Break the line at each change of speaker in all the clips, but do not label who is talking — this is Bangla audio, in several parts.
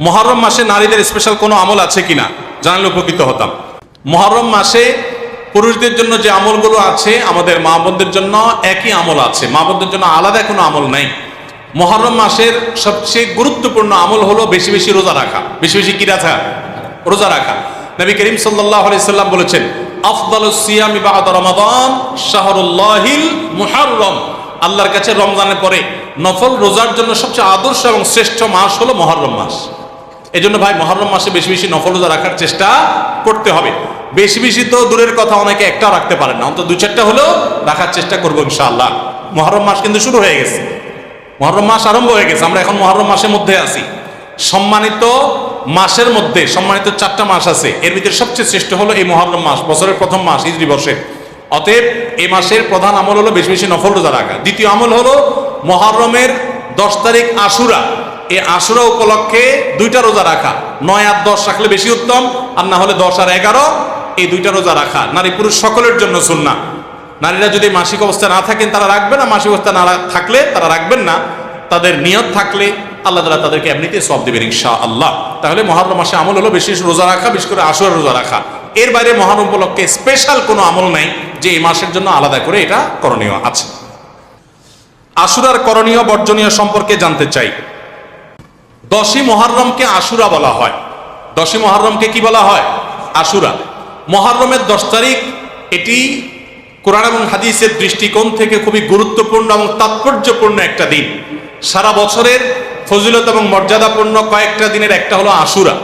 মহরম মাসে নারীদের স্পেশাল কোনো আমল আছে কিনা? জানলে উপকৃত হতাম। মহরম মাসে পুরুষদের জন্য যে আমলগুলো আছে, আমাদের মা বোনদের জন্য একই আমল আছে। মা বোনদের জন্য আলাদা কোনো আমল নাই। মহরম মাসের সবচেয়ে গুরুত্বপূর্ণ আমল হলো বেশি বেশি রোজা রাখা। বেশি বেশি কি রাখা? রোজা রাখা। নবী করিম আলাইহি সাল্লাম বলেছেন আফদালুস সিয়ামি বা'দা রমাদান শাহরুল্লাহিল মুহাররম। আল্লাহর কাছে রমজানের পরে নফল রোজার জন্য সবচেয়ে আদর্শ এবং শ্রেষ্ঠ মাস হলো মহরম মাস। এই জন্য ভাই মহরম মাসে বেশি বেশি নফল রোজা রাখার চেষ্টা করতে হবে। বেশি বেশি তো দূরের কথা অনেকে একটাও রাখতে পারেন না। অন্তত দু চারটা হলেও রাখার চেষ্টা করব ইনশাআল্লাহ। মহরম মাস কিন্তু শুরু হয়ে গেছে। মহরম মাস আরম্ভ হয়ে গেছে। আমরা এখন মহরম মাসের মধ্যে আছি। সম্মানিত মাসের মধ্যে, সম্মানিত চারটা মাস আছে। এর ভিতরে সবচেয়ে শ্রেষ্ঠ হলো এই মহরম মাস, বছরের প্রথম মাস ইজরি বর্ষের অতএব এই মাসের প্রধান আমল হলো বেশি বেশি নফল রোজা রাখা। দ্বিতীয় আমল হলো মহরমের দশ তারিখ আশুরা। এই আশুরা উপলক্ষে দুইটা রোজা রাখা। নয় আর দশ রাখলে বেশি উত্তম, আর না হলে দশ আর এগারো, এই দুইটা রোজা রাখা। নারী পুরুষ সকলের জন্য সুন্না নারীরা যদি মাসিক অবস্থা না থাকেন, তারা রাখবেন না। মাসিক অবস্থা না থাকলে তারা রাখবেন না। তাদের নিয়ত থাকলে আল্লাহ তালা তাদেরকে এমনিতে সব দেবেন ইনশা আল্লাহ তাহলে মহরম মাসে আমল হলো বেশি বেশি রোজা রাখা, বিশেষ করে আশুরা রোজা রাখা। এর বাইরে মহরম উপলক্ষে স্পেশাল কোনো আমল নাই যে এই মাসের জন্য আলাদা করে এটা করণীয় আছে। আশুরার করণীয়, বর্জনীয় সম্পর্কে জানতে চাই। দশই মহরমকে আশুরা বলা হয়। দশই মহরমকে কি বলা হয়? আশুরা। মহরমের দশ তারিখ, এটি কোরআন এবং হাদিসের দৃষ্টিকোণ থেকে খুবই গুরুত্বপূর্ণ এবং তাৎপর্যপূর্ণ একটা দিন। সারা বছরের ফজিলত এবং মর্যাদাপূর্ণ কয়েকটা দিনের একটা হলো আশুরা।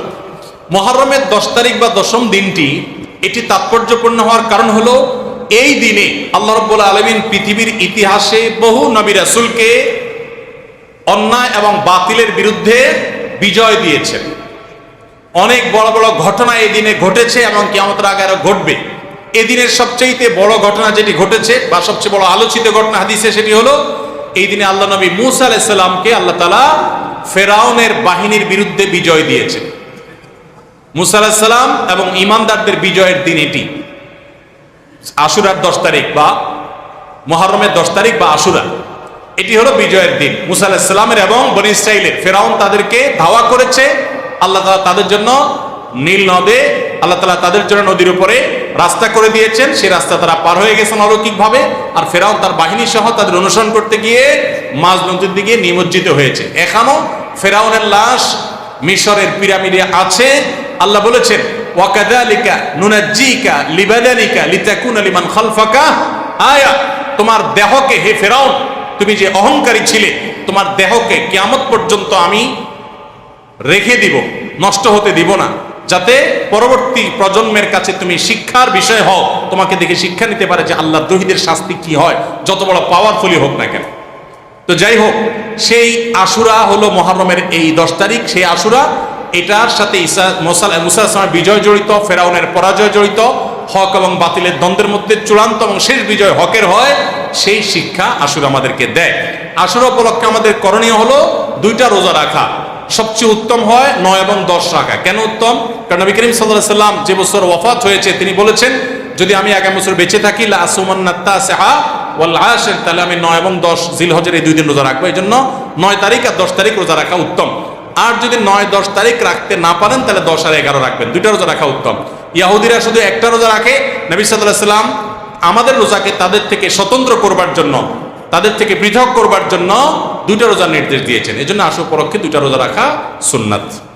মহরমের দশ তারিখ বা দশম দিনটি এটি তাৎপর্যপূর্ণ হওয়ার কারণ হলো, এই দিনে আল্লাহ রব্বুল আলমিন পৃথিবীর ইতিহাসে বহু নবী রাসুলকে অন্যায় এবং বাতিলের বিরুদ্ধে বিজয় দিয়েছেন। অনেক বড় বড় ঘটনা এই দিনে ঘটেছে এবং কেমতের আগে আরও ঘটবে। এদিনের সবচেয়ে বড় ঘটনা যেটি ঘটেছে বা সবচেয়ে বড় আলোচিত ঘটনা হাদিসে সেটি হলো, এই দিনে আল্লাহ নবী মুসা আলাইসাল্লামকে আল্লাহ তালা ফেরাউনের বাহিনীর বিরুদ্ধে বিজয় দিয়েছে মুসা আলাহিসাল্লাম এবং ইমানদারদের বিজয়ের দিন এটি। আশুরার দশ তারিখ বা মহরমের দশ তারিখ বা আশুরা। এটি হলো বিজয়ের দিন। মুসা আলাহিসাল্লামের এবং বনি ইসরাইলের ফেরাউন তাদেরকে ধাওয়া করেছে। আল্লাহ তালা তাদের জন্য নীল নদে, আল্লাহ তালা তাদের জন্য নদীর উপরে রাস্তা করে দিয়েছেন। সেই রাস্তা তারা পার হয়ে গেছেন অলৌকিকভাবে। আর ফেরাউন তার বাহিনী সহ তাদের অনুসরণ করতে গিয়ে মাঝ নদীর দিকে নিমজ্জিত হয়েছে। এখনও ফেরাউনের লাশ মিশরের পিরামিডে আছে। আল্লাহ বলেছেন ওয়াকাদালিকা নুনাজ্জিকা লিবাদালিকা লিতাকুনা লিমান খালফাকা। আয়া, তোমার দেহকে হে ফেরাউন তুমি যে অহংকারী ছিলে, তোমার দেহকে কিয়ামত পর্যন্ত আমি রেখে দিব, নষ্ট হতে দিব না। যাতে পরবর্তী প্রজন্মের কাছে তুমি শিক্ষার বিষয় হও, তোমাকে দেখে শিক্ষা নিতে পারে যে আল্লাহ দ্রোহীদের শাস্তি কি হয়, যত বড় পাওয়ারফুলি হোক না কেন। তো যাই হোক, সেই আশুরা হলো মহারমের এই দশ তারিখ, সেই আশুরা, এটার সাথে ইসা মোসাল মুসা বিজয় জড়িত, ফেরাউনের পরাজয় জড়িত হক এবং বাতিলের দ্বন্দ্বের মধ্যে চূড়ান্ত এবং শেষ বিজয় হকের হয়, সেই শিক্ষা আসুর আমাদেরকে দেয়। আশুরা উপলক্ষে আমাদের করণীয় হলো দুইটা রোজা রাখা। সবচেয়ে উত্তম হয় নয় এবং দশ রাখা। কেন উত্তম? কারণ নবী করিম সাল্লাহ সাল্লাম যে বছর ওয়াফাত হয়েছে, তিনি বলেছেন, যদি আমি আগামী বছর বেঁচে থাকি, লা আসুমান্নাত্তা সেহা ওয়াল আশের তাহলে আমি নয় এবং দশ জিলহজের এই দুই দিন রোজা রাখব। এই জন্য নয় তারিখ আর দশ তারিখ রোজা রাখা উত্তম। আর যদি নয় দশ তারিখ রাখতে না পারেন, তাহলে দশ আর এগারো রাখবেন। দুইটা রোজা রাখা উত্তম। ইয়াহুদিরা শুধু একটা রোজা রাখে? নবী সাল্লাম আমাদের রোজাকে তাদের থেকে স্বতন্ত্র করবার জন্য, তাদের থেকে পৃথক করবার জন্য দুইটা রোজা নির্দেশ দিয়েছেন। এজন্য জন্য পরক্ষে দুইটা রোজা রাখা সুন্নাত।